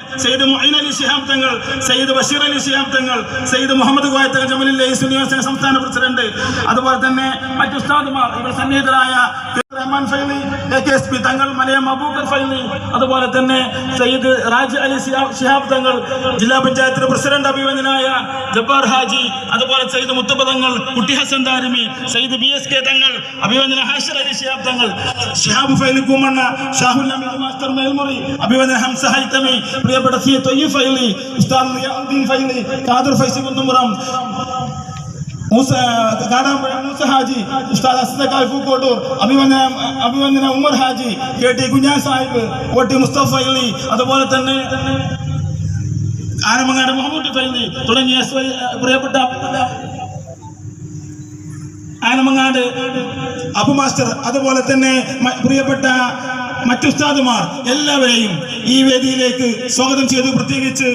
സയ്യിദ് മൊയ്ൻ അലി ശിഹാബ് തങ്ങൾ സയ്യിദ് ബഷീർ അലി ശിഹാബ് തങ്ങൾ സയ്യിദ് മുഹമ്മദ് കോയത്തങ്ങൾ ജമലിലെ യൂണിവേഴ്സിറ്റി സംസ്ഥാന പ്രസിഡന്റ്. അതുപോലെ തന്നെ മറ്റു ഉസ്താദുമാർ ഇവിടെ സന്നിഹിതരായ Rahman Faizy A K S P Thangal Malayam Abubakar Faili അതുപോലെ തന്നെ സയ്യിദ് റാജ് അലി ശിഹാബ് തങ്ങൾ ജില്ലാ പഞ്ചായത്തിന്റെ പ്രസിഡന്റ് അഭിമന്യനായ ജബ്ബാർ ഹാജി അതുപോലെ Sayyid Muthaba Thangal Kutty Hasan Darimi Sayyid B S K Thangal അഭിമന്യന Hashir Ali Shihab Thangal Shihab Faili Koomanna Shahul master Melmuri അഭിമന്യ ഹംസ ഹൈത്തമി പ്രിയപ്പെട്ട സി തൊയ്യു ഫൈലി ഉസ്താദ് ഫൈലി ഖാദർ ഫൈസി കുന്നുമുറം മൂസ കാടാമ്പുഴ മൂസ ഹാജി ഉസ്താദ് അസദക്കാൽ പൂക്കോട്ടൂർ അഭിവന്ദന അഭിവന്ദന Umar Haji K T Kunja Sahib O T Mustafa Ali അതുപോലെ തന്നെ ആനമങ്ങാട് മുഹമ്മദ് ഫൈലി തുടങ്ങിയ പ്രിയപ്പെട്ട ആനമങ്ങാട് അബു മാസ്റ്റർ അതുപോലെ തന്നെ പ്രിയപ്പെട്ട മറ്റു ഉസ്താദുമാർ എല്ലാവരെയും ഈ വേദിയിലേക്ക് സ്വാഗതം ചെയ്തു. പ്രത്യേകിച്ച്